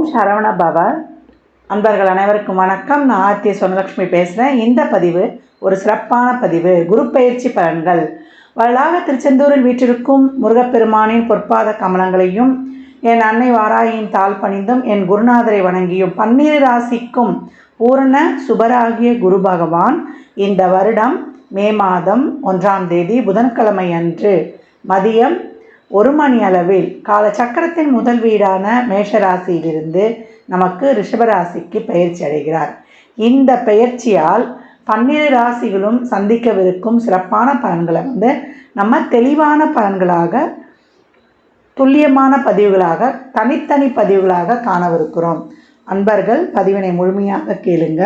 ஓம் சரவண பவ. அன்பர்கள் அனைவருக்கும் வணக்கம். நான் ஆர்த்திய சொனலட்சுமி பேசுகிறேன் இந்த பதிவு ஒரு சிறப்பான பதிவு. குரு பயிற்சி பலன்கள். வரலாக திருச்செந்தூரில் வீற்றிருக்கும் முருகப்பெருமானின் பொற்பாத கமலங்களையும் என் அன்னை வாராயின் தாள் பணிந்தும் என் குருநாதரை வணங்கியும் பன்னிரு ராசிக்கும் பூரண சுபராகிய குரு பகவான் இந்த வருடம் மே மாதம் ஒன்றாம் தேதி புதன்கிழமை அன்று மதியம் ஒரு மணி அளவில் கால சக்கரத்தின் முதல் வீடான மேஷராசியிலிருந்து நமக்கு ரிஷபராசிக்கு பயிற்சி அடைகிறார். இந்த பெயர்ச்சியால் பன்னிரு ராசிகளும் சந்திக்கவிருக்கும் சிறப்பான பலன்களை வந்து நம்ம தெளிவான பலன்களாக துல்லியமான பதிவுகளாக தனித்தனி பதிவுகளாக காணவிருக்கிறோம். அன்பர்கள் பதிவினை முழுமையாக கேளுங்க.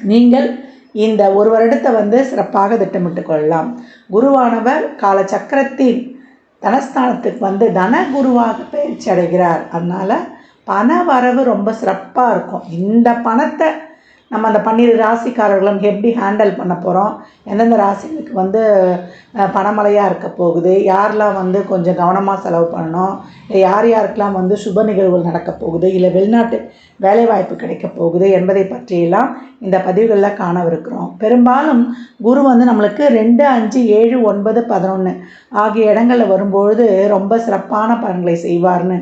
நீங்கள் இந்த ஒரு வருடத்தை வந்து சிறப்பாக திட்டமிட்டு கொள்ளலாம். குருவானவர் கால சக்கரத்தின் தனஸ்தானத்துக்கு வந்து தன குருவாக பயிற்சி அடைகிறார். அதனால் பண வரவு ரொம்ப சிறப்பாக இருக்கும். இந்த பணத்தை நம்ம அந்த பன்னிரு ராசிக்காரர்களும் எப்படி ஹேண்டில் பண்ண போகிறோம் எந்தெந்த ராசிகளுக்கு வந்து பணமழையாக இருக்க போகுது? யாரெலாம் வந்து கொஞ்சம் கவனமாக செலவு பண்ணணும்? இல்லை யார் யாருக்கெல்லாம் வந்து சுப நிகழ்வுகள் நடக்க போகுது? இல்லை வெளிநாட்டு வேலைவாய்ப்பு கிடைக்க போகுது என்பதை பற்றியெல்லாம் இந்த பதிவுகளில் காணவிருக்கிறோம். பெரும்பாலும் குரு வந்து நம்மளுக்கு ரெண்டு அஞ்சு ஏழு ஒன்பது பதினொன்று ஆகிய இடங்களில் வரும்பொழுது ரொம்ப சிறப்பான பலன்களை செய்வார்னு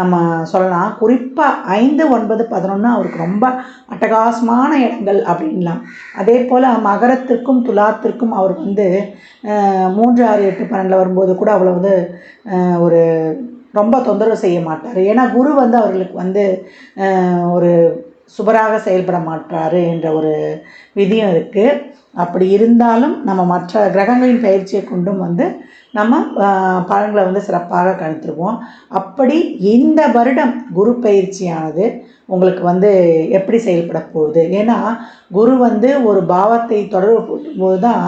நம்ம சொல்லலாம். குறிப்பாக ஐந்து ஒன்பது பதினொன்று அவருக்கு ரொம்ப அட்டகாசமான இடங்கள் அப்படின்லாம். அதே போல் மகரத்திற்கும் துலாத்திற்கும் அவர் வந்து மூன்று ஆறு எட்டு பன்னெண்டில் வரும்போது கூட அவ்வளோ வந்து ஒரு ரொம்ப தொந்தரவு செய்ய மாட்டார். ஏன்னா குரு வந்து அவர்களுக்கு வந்து ஒரு சுபராக செயல்பட மாட்டார் என்ற ஒரு விதியும் இருக்குது அப்படி இருந்தாலும் நம்ம மற்ற கிரகங்களின் பயிற்சியை கொண்டும் வந்து நம்ம ஆஹ், பலன்களை வந்து சிறப்பாக கணித்துருவோம். அப்படி இந்த வருடம் குரு பயிற்சியானது உங்களுக்கு வந்து எப்படி செயல்பட போகுது? ஏன்னா குரு வந்து ஒரு பாவத்தை தொடர்பு போது தான்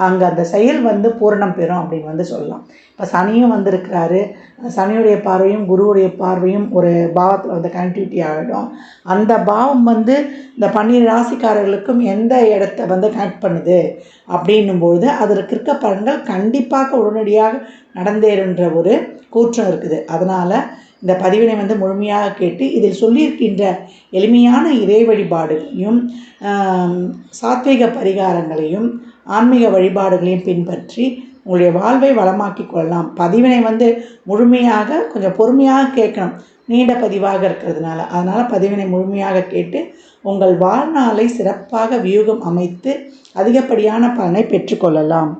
அங்கே அந்த செயல் வந்து பூரணம் பெறும் அப்படின்னு வந்து சொல்லலாம். இப்போ சனியும் வந்திருக்கிறாரு. சனியுடைய பார்வையும் குருவுடைய பார்வையும் ஒரு பாவத்தில் வந்து கனெக்டிவிட்டி ஆகிடும் அந்த பாவம் வந்து இந்த பன்னீர் ராசிக்காரர்களுக்கும் எந்த இடத்த வந்து கனெக்ட் பண்ணுது. அப்படின்னும்பொழுது அதற்கு இருக்க பலன்கள் கண்டிப்பாக உடனடியாக நடந்தேறுன்ற ஒரு கூற்றம் இருக்குது. அதனால் இந்த பதிவினை வந்து முழுமையாக கேட்டு இதில் சொல்லியிருக்கின்ற எளிமையான இறை வழிபாடுகளையும் சாத்விக சாத்வீக பரிகாரங்களையும் ஆன்மீக வழிபாடுகளையும் பின்பற்றி உங்களுடைய வாழ்வை வளமாக்கி கொள்ளலாம். பதிவினை வந்து முழுமையாக கொஞ்சம் பொறுமையாக கேட்கணும். நீண்ட பதிவாக இருக்கிறதுனால. அதனால் பதிவினை முழுமையாக கேட்டு உங்கள் வாழ்நாளை சிறப்பாக வியூகம் அமைத்து அதிகப்படியான பலனை பெற்றுக்கொள்ளலாம்.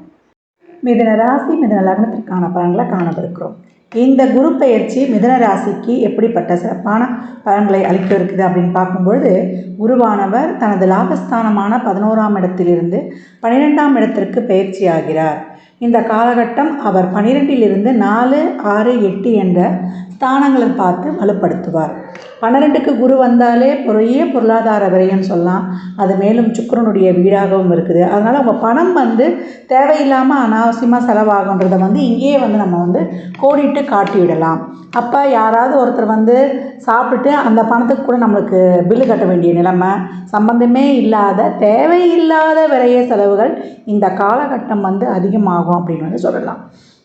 மிதன ராசி மிதன லக்னத்திற்கான பலன்களை காணவிருக்கிறோம். இந்த குரு பயிற்சி மிதன ராசிக்கு எப்படிப்பட்ட சிறப்பான பலன்களை அளிக்க இருக்குது அப்படின்னு பார்க்கும்பொழுது குருவானவர் தனது லாபஸ்தானமான பதினோராம் இடத்திலிருந்து பன்னிரெண்டாம் இடத்திற்கு பயிற்சி ஆகிறார். இந்த காலகட்டம் அவர் பனிரெண்டிலிருந்து நாலு ஆறு எட்டு என்ற ஸ்தானங்களை பார்த்து வலுப்படுத்துவார். பன்னிரெண்டுக்கு குரு வந்தாலே பெரிய பொருளாதார விரயம்னு சொல்லலாம். அது மேலும் சுக்கரனுடைய வீடாகவும் இருக்குது. அதனால் அவங்க பணம் வந்து தேவையில்லாமல் அனாவசியமாக செலவாகுன்றதை வந்து இங்கேயே வந்து நம்ம வந்து கோடிட்டு காட்டிவிடலாம். அப்போ யாராவது ஒருத்தர் வந்து சாப்பிட்டுட்டு அந்த பணத்துக்கு கூட நம்மளுக்கு பில்லு கட்ட வேண்டிய நிலைமை சம்பந்தமே இல்லாத தேவையில்லாத விரைய செலவுகள் இந்த காலகட்டம் வந்து அதிகமாகும் அப்படின்னு வந்து சொல்லலாம்.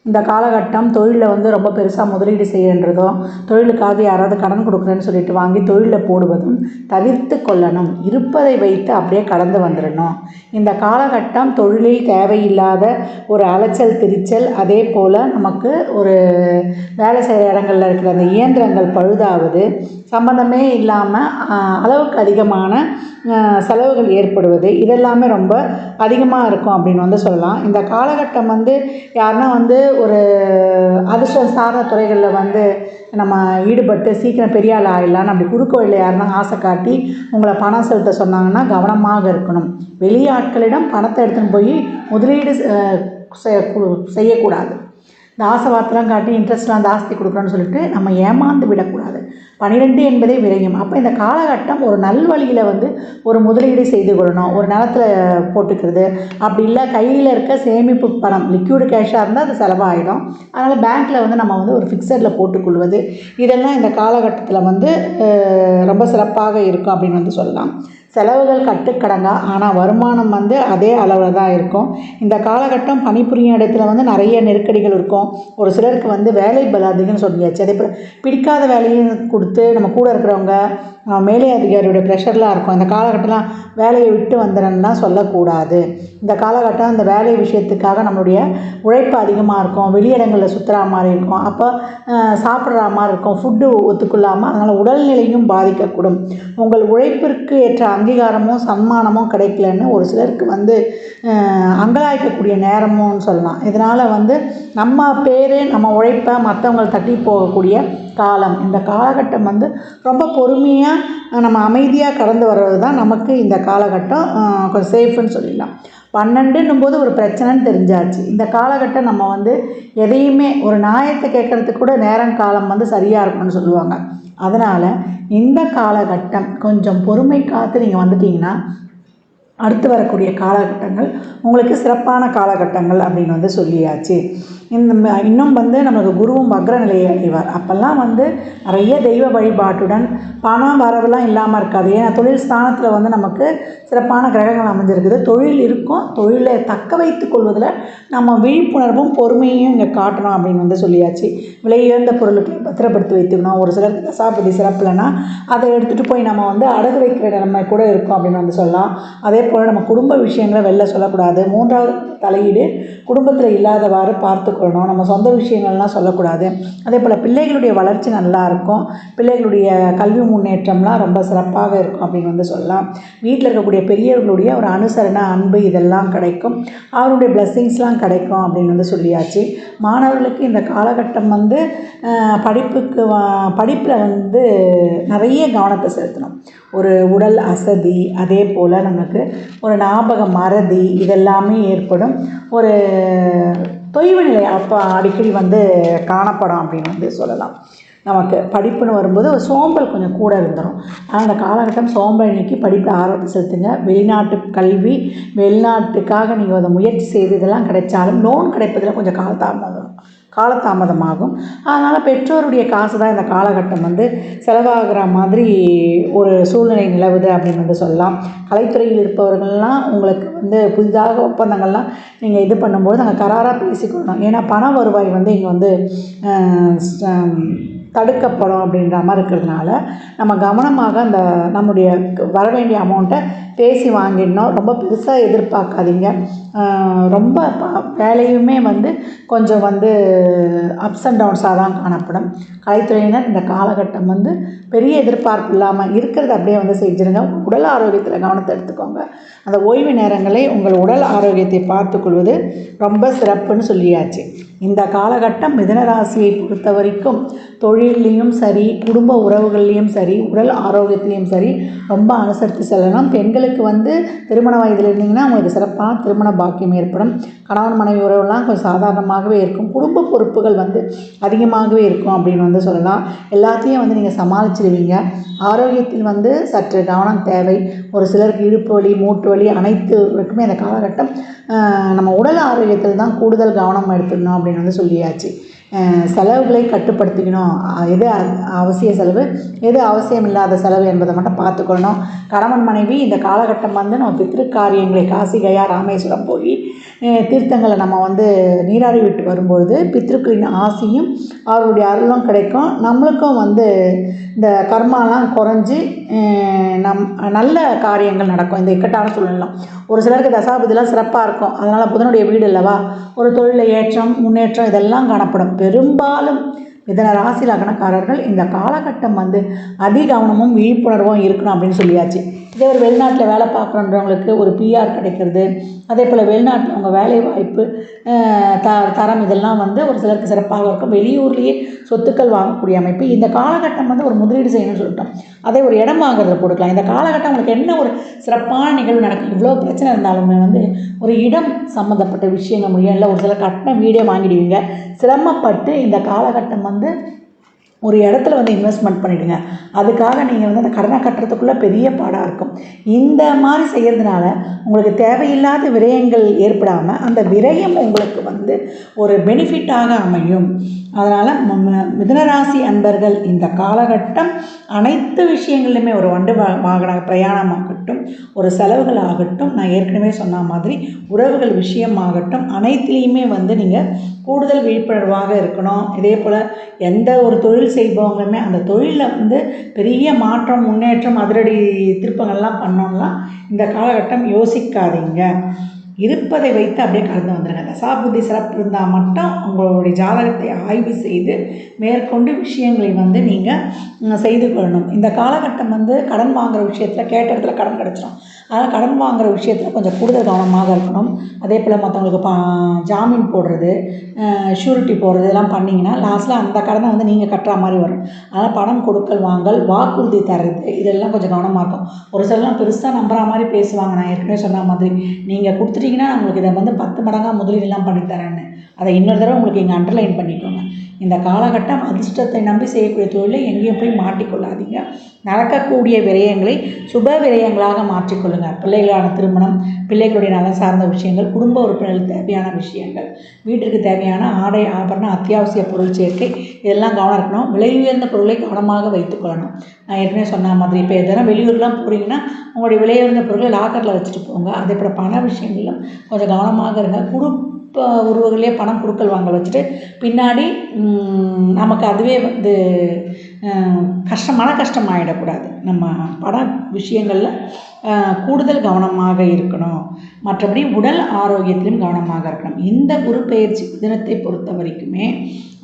இந்த காலகட்டம் தொழிலில் வந்து ரொம்ப பெருசாக முதலீடு செய்யன்றதும் தொழிலுக்காக யாராவது கடன் கொடுக்குறேன்னு சொல்லிட்டு வாங்கி தொழிலில் போடுவதும் தவிர்த்து கொள்ளணும். இருப்பதை வைத்து அப்படியே கடந்து வந்துடணும் இந்த காலகட்டம் தொழிலில் தேவையில்லாத ஒரு அலைச்சல் திரிச்சல் அதே போல் நமக்கு ஒரு வேலை செய்கிற இடங்களில் இருக்கிற அந்த இயந்திரங்கள் பழுதாவது சம்மந்தமே இல்லாமல் அளவுக்கு அதிகமான செலவுகள் ஏற்படுவது இதெல்லாமே ரொம்ப அதிகமாக இருக்கும் அப்படின்னு வந்து சொல்லலாம். இந்த காலகட்டம் வந்து யாருன்னா வந்து ஒரு அதிர்ஷ்டம் சார்ந்த துறைகளில் வந்து நம்ம ஈடுபட்டு சீக்கிரம் பெரிய ஆள் ஆகிடலான்னு அப்படி குறுக்கு வழியில் யாருன்னா ஆசை காட்டி உங்களை பணம் செலுத்த சொன்னாங்கன்னா கவனமாக இருக்கணும். வெளியாட்களிடம் பணத்தை எடுத்துன்னு போய் முதலீடு செய்யக்கூடாது. இந்த ஆசை வார்த்தைலாம் காட்டி இன்ட்ரெஸ்ட்லாம் ஜாஸ்தி கொடுக்குறோன்னு சொல்லிட்டு நம்ம ஏமாந்து விடக்கூடாது. பன்னிரெண்டு என்பதே விரையும். அப்போ இந்த காலகட்டம் ஒரு நல்வழியில் வந்து ஒரு முதலீடு செய்து கொள்ளணும். ஒரு நிலத்தில் போட்டுக்கிறது. அப்படி இல்லை கையில் இருக்க சேமிப்பு பணம் லிக்யூடு கேஷாக இருந்தால் அது செலவாகிடும் அதனால் பேங்க்கில் வந்து நம்ம வந்து ஒரு ஃபிக்ஸடில் போட்டுக்கொள்வது. இதெல்லாம் இந்த காலகட்டத்தில் வந்து ரொம்ப சிறப்பாக இருக்கும் அப்படின்னு வந்து சொல்லலாம். செலவுகள் கட்டுக்கடங்கா ஆனால் வருமானம் வந்து அதே அளவில் தான் இருக்கும். இந்த காலகட்டம் பணிபுரியும் இடத்துல வந்து நிறைய நெருக்கடிகள் இருக்கும். ஒரு சிலருக்கு வந்து வேலை பல அதிகம்னு சொல்லியாச்சு. அதே போல் பிடிக்காத வேலையும் கொடுத்து நம்ம கூட இருக்கிறவங்க மேலே அதிகாரியோட ப்ரெஷர்லாம் இருக்கும். அந்த காலகட்டம்லாம் வேலையை விட்டு வந்துடுறேன்லாம் சொல்லக்கூடாது. இந்த காலகட்டம் அந்த வேலை விஷயத்துக்காக நம்மளுடைய உழைப்பு அதிகமாக இருக்கும். வெளியிடங்களில் சுற்றுற மாதிரி இருக்கும். அப்போ சாப்பிட்றா சாப்பிட்ற மாதிரி இருக்கும். ஃபுட்டு ஒத்துக்கொள்ளாமல் அதனால் உடல்நிலையும் பாதிக்கக்கூடும். உங்கள் உழைப்பிற்கு ஏற்ற அங்கீகாரமும் சன்மானமும் கிடைக்கலன்னு ஒரு சிலருக்கு வந்து அங்கலாய்க்கக்கூடிய நேரமும் சொல்லலாம். இதனால் வந்து நம்ம பேர் நம்ம உழைப்பை மற்றவங்களை தட்டி போகக்கூடிய காலம். இந்த காலகட்டம் வந்து ரொம்ப பொறுமையாக நம்ம அமைதியாக கடந்து வர்றது தான் நமக்கு இந்த காலகட்டம் கொஞ்சம் சேஃப்னு சொல்லிடலாம். பன்னெண்டுன்னும் போது ஒரு பிரச்சனைன்னு தெரிஞ்சாச்சு. இந்த காலகட்டம் நம்ம வந்து எதையுமே ஒரு நியாயத்தை கேட்குறதுக்கு கூட நேரம் காலம் வந்து சரியாக இருக்கும்னு சொல்லுவாங்க. அதனால் இந்த காலகட்டம் கொஞ்சம் பொறுமை காத்து நீங்கள் வந்துட்டிங்கன்னா அடுத்து வரக்கூடிய காலகட்டங்கள் உங்களுக்கு சிறப்பான காலகட்டங்கள் அப்படின்னு வந்து சொல்லியாச்சு. இந்த இன்னும் வந்து நமக்கு குருவும் வக்ர நிலையை அடைவார். அப்போல்லாம் வந்து நிறைய தெய்வ வழிபாட்டுடன் பணம் வரவுலாம் இல்லாமல் இருக்காது. ஏன்னா தொழில் ஸ்தானத்தில் வந்து நமக்கு சிறப்பான கிரகங்கள் அமைஞ்சிருக்குது. தொழில் இருக்கும். தொழிலை தக்க வைத்து கொள்வதில் நம்ம விழிப்புணர்வும் பொறுமையும் இங்கே காட்டணும் அப்படின்னு வந்து சொல்லியாச்சு. விலை உயர்ந்த பொருட்களை பத்திரப்படுத்தி வைத்துக்கணும். ஒரு சிலருக்கு தசாபதி சிறப்பில்லைன்னா அதை எடுத்துகிட்டு போய் நம்ம வந்து அடகு வைக்கிற நிலைமை கூட இருக்கும் அப்படின்னு வந்து சொல்லலாம். அதே போல் நம்ம குடும்ப விஷயங்களை வெளில சொல்லக்கூடாது. மூன்றாவது தலையீடு குடும்பத்தில் இல்லாதவாறு பார்த்துக்கொள்ளணும். நம்ம சொந்த விஷயங்கள்லாம் சொல்லக்கூடாது. அதே போல் பிள்ளைகளுடைய வளர்ச்சி நல்லா இருக்கும். பிள்ளைகளுடைய கல்வி முன்னேற்றம்லாம் ரொம்ப சிறப்பாக இருக்கும் அப்படின்னு வந்து சொல்லலாம். வீட்டில் இருக்கக்கூடிய பெரியவர்களுடைய ஒரு அனுசரணை அன்பு இதெல்லாம் கிடைக்கும். அவருடைய பிளெஸ்ஸிங்ஸ்லாம் கிடைக்கும் அப்படின்னு வந்து சொல்லியாச்சு. மாணவர்களுக்கு இந்த காலகட்டம் வந்து படிப்புக்கு படிப்பில் வந்து நிறைய கவனத்தை செலுத்தணும். ஒரு உடல் அசதி அதே போல் நமக்கு ஒரு ஞாபக மறதி இதெல்லாமே ஏற்படும். ஒரு தொய்வு நிலை அப்போ அடிக்கடி வந்து காணப்படும் அப்படின்னு வந்து சொல்லலாம். நமக்கு படிப்புன்னு வரும்போது ஒரு சோம்பல் கொஞ்சம் கூட இருந்துடும் ஆனால் அந்த காலகட்டம் சோம்பல் நீக்கி படிப்பில் ஆர்வத்தை செலுத்துங்க. வெளிநாட்டு கல்வி வெளிநாட்டுக்காக நீங்கள் அதை முயற்சி செய்து இதெல்லாம் கிடைச்சாலும் லோன் கிடைப்பதில் கொஞ்சம் காலதாமதம் காலதாமதமாகும். அதனால் பெற்றோருடைய காசு தான் இந்த காலகட்டம் வந்து செலவாகிற மாதிரி ஒரு சூழ்நிலை நிலவுது அப்படின்னு வந்து சொல்லலாம். கலைத்துறையில் இருப்பவர்கள்லாம் உங்களுக்கு வந்து புதிதாக ஒப்பந்தங்கள்லாம் நீங்கள் இது பண்ணும்போது நாங்கள் கராராக பேசிக்கொள்ளணும். ஏன்னா பண வருவாய் வந்து இங்கே வந்து தடுக்கப்படும் அப்படின்ற மாதிரி இருக்கிறதுனால நம்ம கவனமாக அந்த நம்முடைய வர வேண்டிய அமௌண்ட்டை பேசி வாங்கிடணும். ரொம்ப பெருசாக எதிர்பார்க்காதீங்க. ரொம்ப வேலையுமே வந்து கொஞ்சம் வந்து அப்ஸ் அண்ட் டவுன்ஸாக தான் காணப்படும். கலைத்துறையினர் இந்த காலகட்டம் வந்து பெரிய எதிர்பார்ப்பு இல்லாமல் இருக்கிறத அப்படியே வந்து செஞ்சுருங்க. உடல் ஆரோக்கியத்தில் கவனத்தை எடுத்துக்கோங்க. அந்த ஓய்வு நேரங்களை உங்கள் உடல் ஆரோக்கியத்தை பார்த்துக்கொள்வது ரொம்ப சிறப்புன்னு சொல்லியாச்சு. இந்த காலகட்டம் மிதனராசியை பொறுத்த வரைக்கும் தொழில்லையும் சரி குடும்ப உறவுகள்லேயும் சரி உடல் ஆரோக்கியத்துலேயும் சரி ரொம்ப அனுசரித்து செல்லணும். பெண்களுக்கு வந்து திருமண வயதில் இருந்தீங்கன்னா அவங்களுக்கு சிறப்பான திருமண பாக்கியம் ஏற்படும். கணவன் மனைவி உறவுலாம் கொஞ்சம் சாதாரணமாகவே இருக்கும். குடும்ப பொறுப்புகள் வந்து அதிகமாகவே இருக்கும் அப்படின்னு வந்து சொல்லலாம். எல்லாத்தையும் வந்து நீங்கள் சமாளிச்சிடுவீங்க ஆரோக்கியத்தில் வந்து சற்று கவனம் தேவை. ஒரு சிலருக்கு இடுப்பு வலி மூட்டு வலி அனைத்துக்குமே இந்த காலகட்டம் நம்ம உடல் ஆரோக்கியத்தில் தான் கூடுதல் கவனம் எடுத்துக்கணும் அப்படின்னு வந்து சொல்லியாச்சு. செலவுகளை கட்டுப்படுத்திக்கணும். எது அ- அவசிய செலவு? எது அவசியம் இல்லாத செலவு என்பதை மட்டும் பார்த்துக்கொள்ளணும். கணவன் மனைவி இந்த காலகட்டம் வந்து நம்ம பித்திருக்காரியங்களை காரியங்களை காசி கயா ராமேஸ்வரம் போய் தீர்த்தங்களை நம்ம வந்து நீராடி விட்டு வரும்பொழுது பித்திருக்களின் ஆசையும் அவருடைய அருளும் கிடைக்கும். நம்மளுக்கும் வந்து இந்த கர்மாலாம் குறைஞ்சி நம் நல்ல காரியங்கள் நடக்கும். இந்த இக்கட்டான சூழ்நிலாம் ஒரு சிலருக்கு தசாபதிலாம் சிறப்பாக இருக்கும். அதனால் புதனுடைய வீடு அல்லவா ஒரு தொழில ஏற்றம் முன்னேற்றம் இதெல்லாம் காணப்படும். பெரும்பாலும் இதன ராசி லக்னக்காரர்கள் இந்த காலகட்டம் வந்து அதிகவனமும் விழிப்புணர்வும் இருக்கணும் அப்படின்னு சொல்லியாச்சு. இதே ஒரு வெளிநாட்டில் வேலை பார்க்குறன்றவங்களுக்கு ஒரு பிஆர் கிடைக்கிறது. அதே போல் வெளிநாட்டில் அவங்க வேலை வாய்ப்பு த தரம் இதெல்லாம் வந்து ஒரு சிலருக்கு சிறப்பாக இருக்கும். வெளியூர்லேயே சொத்துக்கள் வாங்கக்கூடிய அமைப்பு. இந்த காலகட்டம் வந்து ஒரு முதலீடு செய்யணும்னு சொல்லிட்டோம். அதே ஒரு இடம் வாங்குறதுல கொடுக்கலாம் இந்த காலகட்டம் அவங்களுக்கு என்ன ஒரு சிறப்பான நிகழ்வு நடக்கும்? இவ்வளோ பிரச்சனை இருந்தாலுமே வந்து ஒரு இடம் சம்மந்தப்பட்ட விஷயங்கள் முடியும் இல்லை ஒரு சில கட்டின வீடே வாங்கிடுவீங்க. சிரமப்பட்டு இந்த காலகட்டம் வந்து ஒரு இடத்துல வந்து இன்வெஸ்ட்மெண்ட் பண்ணிவிடுங்க அதுக்காக நீங்கள் வந்து அந்த கடனை கட்டுறதுக்குள்ளே பெரிய பாடாக இருக்கும். இந்த மாதிரி செய்கிறதுனால உங்களுக்கு தேவையில்லாத விரயங்கள் ஏற்படாமல் அந்த விரயம் உங்களுக்கு வந்து ஒரு பெனிஃபிட்டாக அமையும். அதனால் மிதனராசி அன்பர்கள் இந்த காலகட்டம் அனைத்து விஷயங்கள்லையுமே ஒரு வண்டு வாகன பிரயாணமாகட்டும் ஒரு செலவுகள் ஆகட்டும் நான் ஏற்கனவே சொன்ன மாதிரி உறவுகள் விஷயமாகட்டும் அனைத்துலேயுமே வந்து நீங்கள் கூடுதல் விழிப்புணர்வாக இருக்கணும். இதே போல் எந்த ஒரு தொழில் செய்பவங்களுமே அந்த தொழிலில் வந்து பெரிய மாற்றம் முன்னேற்றம் அதிரடி திருப்பங்கள்லாம் பண்ணோம்லாம் இந்த காலகட்டம் யோசிக்காதீங்க. இருப்பதை வைத்து அப்படியே கடந்து வந்துடுங்க தசாபுத்தி சிறப்பு இருந்தால் மட்டும் உங்களுடைய ஜாதகத்தை ஆய்வு செய்து மேற்கொண்டு விஷயங்களை வந்து நீங்கள் செய்து கொள்ளணும். இந்த காலகட்டம் வந்து கடன் வாங்குகிற விஷயத்தில் கேட்ட இடத்துல கடன் கிடச்சிரும். அதனால் கடன் வாங்குகிற விஷயத்தில் கொஞ்சம் கூடுதல் கவனமாக இருக்கணும். அதே போல் மற்றவங்களுக்கு பா ஜாமீன் போடுறது ஷூரிட்டி போடுறது இதெல்லாம் பண்ணிங்கன்னா லாஸ்ட்டில் அந்த கடனை வந்து நீங்கள் கட்டுற மாதிரி வரும். அதனால் பணம் கொடுக்கல் வாங்கல் வாக்குறுதி தர்றது இதெல்லாம் கொஞ்சம் கவனமாக இருக்கும். ஒரு சிலர்லாம் பெருசாக நம்புற மாதிரி பேசுவாங்க. நான் ஏற்கனவே சொன்ன மாதிரி நீங்கள் கொடுத்துட்டீங்கன்னா நான் உங்களுக்கு இதை வந்து பத்து மடங்காக முதலீடுலாம் பண்ணி தரேன்னு. அதை இன்னொரு தடவை உங்களுக்கு இங்கே அண்டர்லைன் பண்ணிக்கோங்க. இந்த காலகட்டம் அதிர்ஷ்டத்தை நம்பி செய்யக்கூடிய தொழிலை எங்கேயும் போய் மாட்டிக்கொள்ளாதீங்க. நடக்கக்கூடிய விரயங்களை சுப விரயங்களாக மாற்றிக்கொள்ளுங்கள் பிள்ளைகளான திருமணம் பிள்ளைகளுடைய நலம் சார்ந்த விஷயங்கள் குடும்ப உறுப்பினர்களுக்கு தேவையான விஷயங்கள் வீட்டிற்கு தேவையான ஆடை ஆபரணம் அத்தியாவசிய பொருள் சேர்க்கை இதெல்லாம் கவனம் இருக்கணும். விலை உயர்ந்த பொருளை கவனமாக வைத்துக்கொள்ளணும் நான் ஏற்கனவே சொன்ன மாதிரி இப்போ எதனா வெளியூர்லாம் போகிறீங்கன்னா உங்களுடைய விலை உயர்ந்த பொருளை லாக்கரில் வச்சுட்டு போங்க. அதே போல் பண விஷயங்களிலும் கொஞ்சம் கவனமாக இருங்க. குடும்ப இப்போ உறவுகளே பணம் கொடுக்கல் வாங்க வச்சுட்டு பின்னாடி நமக்கு அதுவே வந்து கஷ்டம் மன கஷ்டம் ஆகிடக்கூடாது நம்ம பண விஷயங்களில் கூடுதல் கவனமாக இருக்கணும். மற்றபடி உடல் ஆரோக்கியத்திலும் கவனமாக இருக்கணும். இந்த குரு பயிற்சி தினத்தை பொறுத்த வரைக்குமே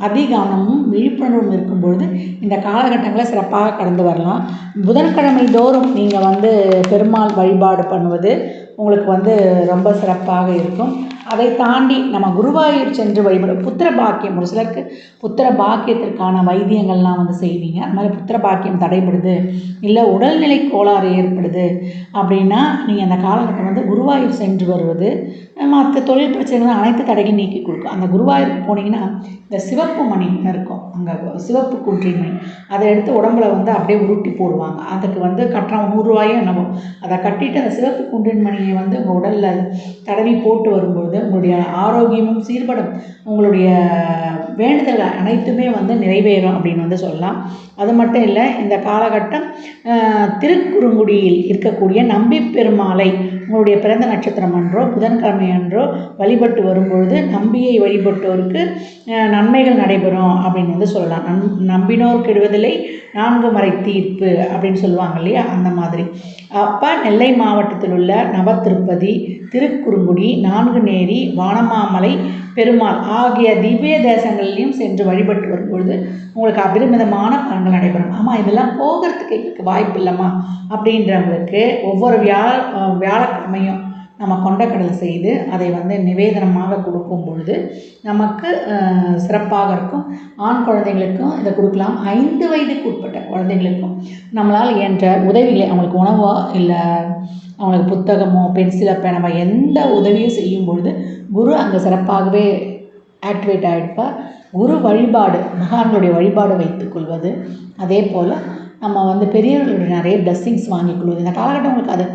அதிகவனமும் விழிப்புணர்வும் இருக்கும்பொழுது இந்த காலகட்டங்களை சிறப்பாக கடந்து வரலாம். புதன்கிழமை தோறும் நீங்கள் வந்து பெருமாள் வழிபாடு பண்ணுவது உங்களுக்கு வந்து ரொம்ப சிறப்பாக இருக்கும். அதை தாண்டி நம்ம குருவாயூர் சென்று வழிபடும் புத்திர பாக்கியம் ஒரு சிலருக்கு புத்திர பாக்கியத்திற்கான வைத்தியங்கள்லாம் வந்து செய்வீங்க. அது மாதிரி புத்திர பாக்கியம் தடைபடுது இல்லை உடல்நிலை கோளாறு ஏற்படுது அப்படின்னா நீங்கள் அந்த காலகட்டம் வந்து குருவாயூர் சென்று வருவது மற்ற தொழில் பிரச்சனைகள் அனைத்து தடையும் நீக்கி கொடுக்கும். அந்த குருவாயூருக்கு போனீங்கன்னா இந்த சிவப்பு மணி இருக்கும். அங்கே சிவப்பு குன்றின் மணி. அதை எடுத்து உடம்புல வந்து அப்படியே உருட்டி போடுவாங்க. அதுக்கு வந்து கட்டுறோம் நூறுரூவாயும் என்னவோ. அதை கட்டிட்டு அந்த சிவப்பு குன்றின் மணியை வந்து உங்கள் உடலில் தடவி போட்டு வரும்பொழுது உங்களுடைய ஆரோக்கியமும் சீர்படும். உங்களுடைய வேண்டுதல்கள் அனைத்துமே வந்து நிறைவேறும் அப்படின்னு வந்து சொல்லலாம். அது மட்டும் இல்லை இந்த காலகட்டம் திருக்குறுங்குடியில் இருக்கக்கூடிய நம்பி பெருமாளை உங்களுடைய பிறந்த நட்சத்திரம் அன்றோ புதன்கிழமை அன்றோ வழிபட்டு வரும்பொழுது நம்பியை வழிபட்டோருக்கு நன்மைகள் நடைபெறும் அப்படின்னு வந்து சொல்லலாம். நம் நம்பினோர் கெடுவதில்லை நான்கு மறை தீர்ப்பு அப்படின்னு சொல்லுவாங்க இல்லையா? அந்த மாதிரி. அப்போ நெல்லை மாவட்டத்தில் உள்ள நவத்திருப்பதி திருக்குறுங்குடி நான்குநேரி வானமாமலை பெருமாள் ஆகிய திவ்ய தேசங்கள்லையும் சென்று வழிபட்டு வரும்பொழுது உங்களுக்கு அபரிமிதமான பலன்கள் நடைபெறும். ஆமாம் இதெல்லாம் போகிறதுக்கு எங்களுக்கு வாய்ப்பு இல்லைம்மா. அப்படின்றவங்களுக்கு ஒவ்வொரு வியா வியாழக்கிழமையும் நம்ம கொண்டக்கடலை செய்து அதை வந்து நிவேதனமாக கொடுக்கும் பொழுது நமக்கு சிறப்பாக இருக்கும். ஆண் குழந்தைங்களுக்கும் இதை கொடுக்கலாம். ஐந்து வயதுக்கு உட்பட்ட குழந்தைங்களுக்கும் நம்மளால் என்ற உதவிகளை அவங்களுக்கு உணவோ இல்லை அவங்களுக்கு புத்தகமோ பென்சிலோ பேனமோ எந்த உதவியும் செய்யும் பொழுது குரு அங்கே சிறப்பாகவே ஆக்டிவேட் ஆகிடுப்பார் குரு வழிபாடு மகான்களுடைய வழிபாடு வைத்துக்கொள்வது அதே போல் நம்ம வந்து பெரியவர்களுடைய நிறைய பிளஸ்ஸிங்ஸ் வாங்கிக்கொள்வது இந்த காலகட்டம் உங்களுக்கு அது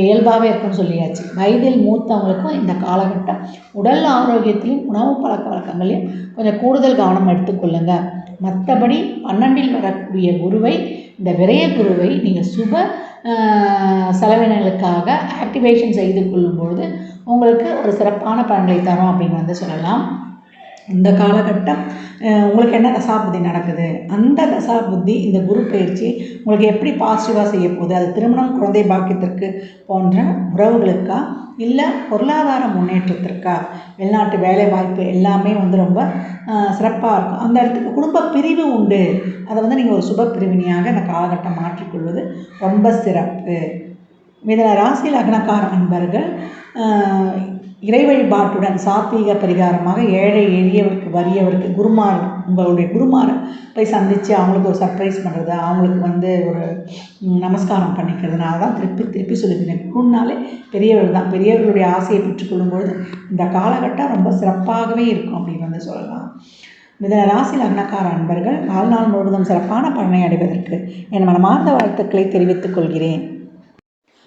இயல்பாகவே இருக்கும்னு சொல்லியாச்சு. வயதில் மூத்தவங்களுக்கும் இந்த காலகட்டம் உடல் ஆரோக்கியத்திலையும் உணவு பழக்க வழக்கங்களையும் கொஞ்சம் கூடுதல் கவனம் எடுத்துக்கொள்ளுங்க. மற்றபடி பன்னெண்டில் வரக்கூடிய குருவை இந்த விரைய குருவை நீங்கள் சுப செலவினங்களுக்காக ஆக்டிவேஷன் செய்து கொள்ளும்பொழுது உங்களுக்கு ஒரு சிறப்பான பலன்களை தரும் அப்படின்னு வந்து சொல்லலாம். இந்த காலகட்டம் உங்களுக்கு என்ன தசாபுத்தி நடக்குது? அந்த தசாபுத்தி இந்த குரு பயிற்சி உங்களுக்கு எப்படி பாசிட்டிவாக செய்ய போகுது? அது திருமணம் குழந்தை பாக்கியத்திற்கு போன்ற உறவுகளுக்கா? இல்லை பொருளாதார முன்னேற்றத்திற்கா? வெளிநாட்டு வேலை வாய்ப்பு எல்லாமே வந்து ரொம்ப சிறப்பாக இருக்கும். அந்த இடத்துக்கு குடும்ப பிரிவு உண்டு. அதை வந்து நீங்கள் ஒரு சுப பிரிவினையாக அந்த காலகட்டம் மாற்றிக்கொள்வது ரொம்ப சிறப்பு. இதில் ராசி லக்னக்கார அன்பர்கள் இறை வழிபாட்டுடன் சாத்வீக பரிகாரமாக ஏழை எளியவருக்கு வறியவருக்கு குருமார் உங்களுடைய குருமாரை போய் சந்தித்து அவங்களுக்கு ஒரு சர்ப்ரைஸ் பண்ணுறது அவங்களுக்கு வந்து ஒரு நமஸ்காரம் பண்ணிக்கிறதுனால தான் திருப்பி திருப்பி சொல்லிக்கிறேன் குருனாலே பெரியவர்கள் தான். பெரியவர்களுடைய ஆசையை பெற்றுக்கொள்ளும்பொழுது இந்த காலகட்டம் ரொம்ப சிறப்பாகவே இருக்கும் அப்படின்னு வந்து சொல்லலாம். மிதன ராசி லக்னக்கார அன்பர்கள் வாழ்நாள் முழுவதும் சிறப்பான பலனை அடைவதற்கு என் மனமார்ந்த வாழ்த்துக்களை தெரிவித்துக் கொள்கிறேன்.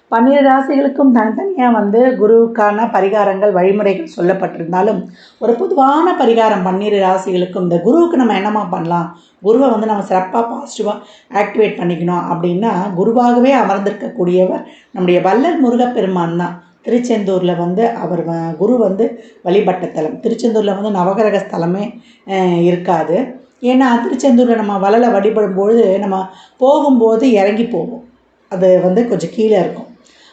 பன்னிரு ராசிகளுக்கும் தனித்தனியாக வந்து குருவுக்கான பரிகாரங்கள் வழிமுறைகள் சொல்லப்பட்டிருந்தாலும் ஒரு பொதுவான பரிகாரம் பன்னிரு ராசிகளுக்கும் இந்த குருவுக்கு நம்ம என்னமா பண்ணலாம்? குருவை வந்து நம்ம சிறப்பாக பாசிட்டிவாக ஆக்டிவேட் பண்ணிக்கணும். அப்படின்னா குருவாகவே அமர்ந்திருக்கக்கூடியவர் நம்முடைய வல்லர் முருகப்பெருமான் தான். திருச்செந்தூரில் வந்து அவர் வ- குரு வந்து வழிபட்ட தலம். திருச்செந்தூரில் வந்து நவகிரக ஸ்தலமே இருக்காது. ஏன்னா திருச்செந்தூரில் நம்ம வள்ளலை வழிபடும் பொழுது நம்ம போகும்போது இறங்கி போவோம். அது வந்து கொஞ்சம் கீழே இருக்கும்.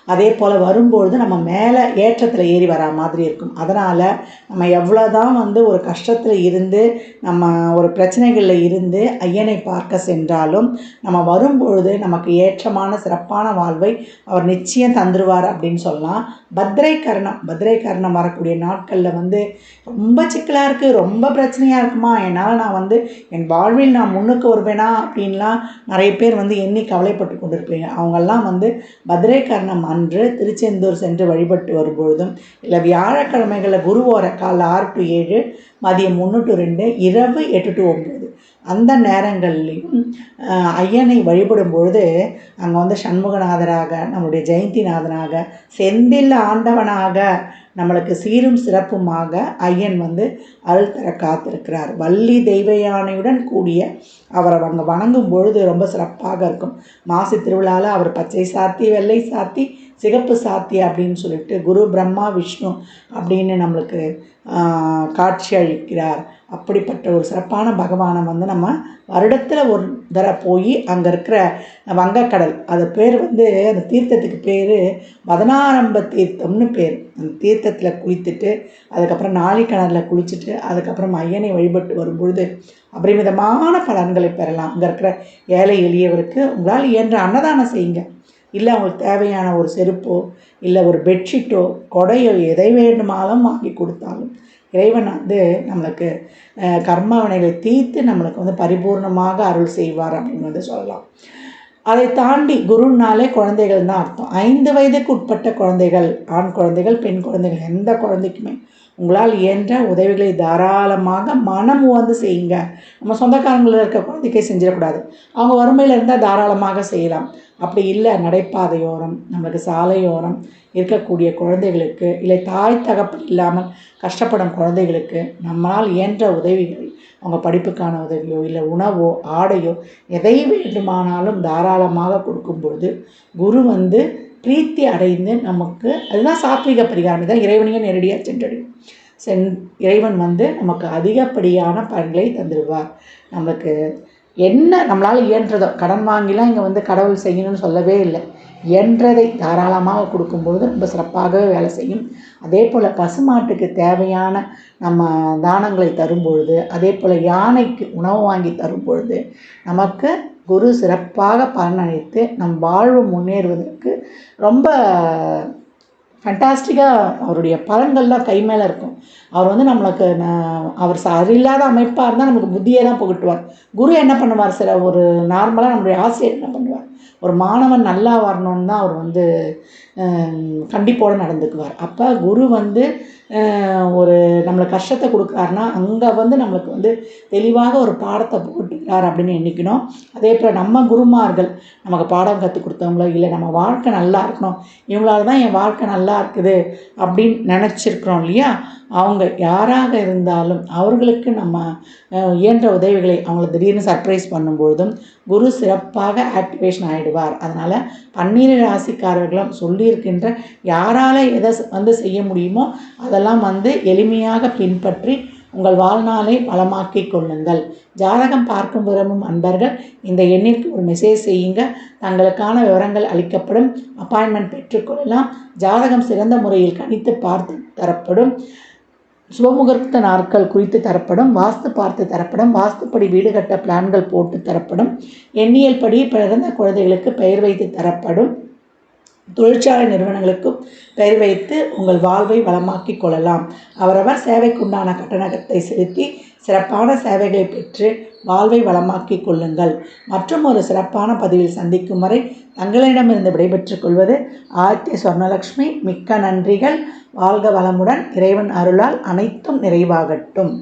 அதே போல் வரும்பொழுது நம்ம மேலே ஏற்றத்தில் ஏறி வரா மாதிரி இருக்கும். அதனால் நம்ம எவ்வளோ தான் வந்து ஒரு கஷ்டத்தில் இருந்து நம்ம ஒரு பிரச்சனைகளில் இருந்து ஐயனை பார்க்க சென்றாலும் நம்ம வரும்பொழுது நமக்கு ஏற்றமான சிறப்பான வாழ்வை அவர் நிச்சயம் தந்துருவார் அப்படின்னு சொல்லலாம். பத்ரை பத்ரைகரணம் பத்ரை வரக்கூடிய நாட்களில் வந்து ரொம்ப சிக்கலாக இருக்குது ரொம்ப பிரச்சனையாக இருக்குமா? என்னால் நான் வந்து என் வாழ்வில் நான் முன்னுக்கு வருவேனா? அப்படின்லாம் நிறைய பேர் வந்து எண்ணி கவலைப்பட்டு கொண்டிருப்பீங்க. அவங்கெல்லாம் வந்து பத்ரை கர்ணம் அன்று திருச்செந்தூர் சென்று வழிபட்டு வரும்பொழுதும் இல்லை வியாழக்கிழமைகளில் குருவோர காலைல ஆறு டு ஏழு மதியம் ஒன்று டு ரெண்டு இரவு எட்டு டு ஒம்பது அந்த நேரங்கள்லையும் ஐயனை வழிபடும் பொழுது அங்கே வந்து சண்முகநாதராக நம்முடைய ஜெயந்திநாதனாக செந்தில் ஆண்டவனாக நம்மளுக்கு சீரும் சிறப்புமாக ஐயன் வந்து அருள் தர காத்திருக்கிறார். வள்ளி தெய்வ யானையுடன் கூடிய அவரை அங்கே வணங்கும் பொழுது ரொம்ப சிறப்பாக இருக்கும். மாசி திருவிழாவில் அவர் பச்சை சாத்தி வெள்ளை சாத்தி சிகப்பு சாத்தி அப்படின்னு சொல்லிட்டு குரு பிரம்மா விஷ்ணு அப்படின்னு நம்மளுக்கு காட்சி அளிக்கிறார். அப்படிப்பட்ட ஒரு சிறப்பான பகவானை வந்து நம்ம வருடத்தில் ஒரு தடவை போய் அங்கே இருக்கிற வங்கக்கடல் அது பேர் வந்து அந்த தீர்த்தத்துக்கு பேர் பதினாரம்ப தீர்த்தம்னு பேர். அந்த தீர்த்தத்தில் குளித்துட்டு அதுக்கப்புறம் நாளிக்கிணறுல குளிச்சுட்டு அதுக்கப்புறம் ஐயனை வழிபட்டு வரும்பொழுது அபரிமிதமான பலன்களை பெறலாம். அங்கே இருக்கிற ஏழை எளியவருக்கு உங்களால் இயன்ற அன்னதானம் செய்யுங்க. இல்லை அவங்களுக்கு தேவையான ஒரு செருப்போ இல்லை ஒரு பெட்ஷீட்டோ கொடையோ எதை வேண்டுமானாலும் வாங்கி கொடுத்தாலும் இறைவன் வந்து நம்மளுக்கு கர்ம வினைகளை தீர்த்து நம்மளுக்கு வந்து பரிபூர்ணமாக அருள் செய்வார் அப்படின்னு வந்து சொல்லலாம். அதை தாண்டி குருன்னாலே குழந்தைகள் தான் அர்த்தம். ஐந்து வயதுக்கு உட்பட்ட குழந்தைகள் ஆண் குழந்தைகள் பெண் குழந்தைகள் எந்த குழந்தைக்குமே உங்களால் இயன்ற உதவிகளை தாராளமாக மனம் வந்து செய்யுங்க. நம்ம சொந்தக்காரங்களில் இருக்க குழந்தைக்கே செஞ்சிடக்கூடாது. அவங்க வறுமையில் இருந்தால் தாராளமாக செய்யலாம். அப்படி இல்லை நடைபாதையோரம் நம்மளுக்கு சாலையோரம் இருக்கக்கூடிய குழந்தைகளுக்கு இல்லை தாய் தகப்பன் இல்லாமல் கஷ்டப்படும் குழந்தைகளுக்கு நம்மளால் இயன்ற உதவிகள் அவங்க படிப்புக்கான உதவியோ இல்லை உணவோ ஆடையோ எதை வேண்டுமானாலும் தாராளமாக கொடுக்கும் பொழுது குரு வந்து பிரீத்தி அடைந்து நமக்கு அதுதான் சாத்விக பரிகாரம் இதான் இறைவனையே நேரடியாக சென்றடையும். சென் இறைவன் வந்து நமக்கு அதிகப்படியான பலன்களை தந்துடுவார் நமக்கு என்ன நம்மளால் இயன்றதோ கடன் வாங்கிலாம் இங்கே வந்து கடவுள் செய்யணும்னு சொல்லவே இல்லை. இயன்றதை தாராளமாக கொடுக்கும்போது ரொம்ப சிறப்பாகவே வேலை செய்யும். அதே போல் பசுமாட்டுக்கு தேவையான நம்ம தானங்களை தரும்பொழுது அதே போல் யானைக்கு உணவு வாங்கி தரும் பொழுது நமக்கு குரு சிறப்பாக பலனளித்து நம் வாழ்வு முன்னேறுவதற்கு ரொம்ப ஃபண்டாஸ்டிக்காக அவருடைய பலன்கள்லாம் கை மேலே இருக்கும். அவர் வந்து நம்மளுக்கு ந- அவர் சரியில்லாத அமைப்பாக இருந்தால் நமக்கு புத்தியே தான் புகட்டுவார். குரு என்ன பண்ணுவார் சில ஒரு நார்மலாக நம்மளுடைய ஆசிரியர் என்ன பண்ணுவார்? ஒரு மாணவன் நல்லா வரணும்னு தான் அவர் வந்து கண்டிப்போடு நடந்துக்குவார். அப்போ குரு வந்து ஒரு நம்மளுக்கு கஷ்டத்தை கொடுக்குறாருன்னா அங்கே வந்து நம்மளுக்கு வந்து தெளிவாக ஒரு பாடத்தை போட்டுக்கிறார் அப்படின்னு எண்ணிக்கணும். அதே போல் நம்ம குருமார்கள் நமக்கு பாடம் கற்றுக் கொடுத்தவங்களோ இல்லை நம்ம வாழ்க்கை நல்லா இருக்கணும் இவங்களால தான் என் வாழ்க்கை நல்லா இருக்குது அப்படின்னு நினச்சிருக்கிறோம் இல்லையா? அவங்க யாராக இருந்தாலும் அவர்களுக்கு நம்ம இயன்ற உதவிகளை அவங்கள திடீர்னு சர்ப்ரைஸ் பண்ணும்பொழுதும் குரு சிறப்பாக ஆக்டிவேஷன் ஆகிடுவார் அதனால் பன்னீர் ராசிக்காரர்களும் சொல்லியிருக்கின்ற யாரால் எதை வந்து செய்ய முடியுமோ அதெல்லாம் வந்து எளிமையாக பின்பற்றி உங்கள் வாழ்நாளை வளமாக்கிக் கொள்ளுங்கள். ஜாதகம் பார்க்கும் விரும்பும் அன்பர்கள் இந்த எண்ணிற்கு ஒரு மெசேஜ் செய்யுங்க. தங்களுக்கான விவரங்கள் அளிக்கப்படும். அப்பாயின்மெண்ட் பெற்றுக்கொள்ளலாம் ஜாதகம் சிறந்த முறையில் கணித்து பார்த்து தரப்படும். சுபமுகூர்த்த நாட்கள் குறித்து தரப்படும் வாஸ்து பார்த்து தரப்படும் வாஸ்துப்படி வீடு கட்ட பிளான்கள் போட்டு தரப்படும் எண்ணியல் படி பிறந்த குழந்தைகளுக்கு பெயர் வைத்து தரப்படும். தொழிற்சாலை நிறுவனங்களுக்கும் பெயர் வைத்து உங்கள் வாழ்வை வளமாக்கிக் கொள்ளலாம். அவரவர் சேவைக்குண்டான கட்டணத்தை செலுத்தி சிறப்பான சேவைகளை பெற்று வாழ்வை வளமாக்கிக் கொள்ளுங்கள். மற்றும் ஒரு சிறப்பான பதிவில் சந்திக்கும் வரை தங்களிடமிருந்து விடைபெற்றுக் கொள்வது ஆதித்ய சொர்ணலக்ஷ்மி. மிக்க நன்றிகள். வாழ்க வளமுடன். இறைவன் அருளால் அனைத்தும் நிறைவாகட்டும்.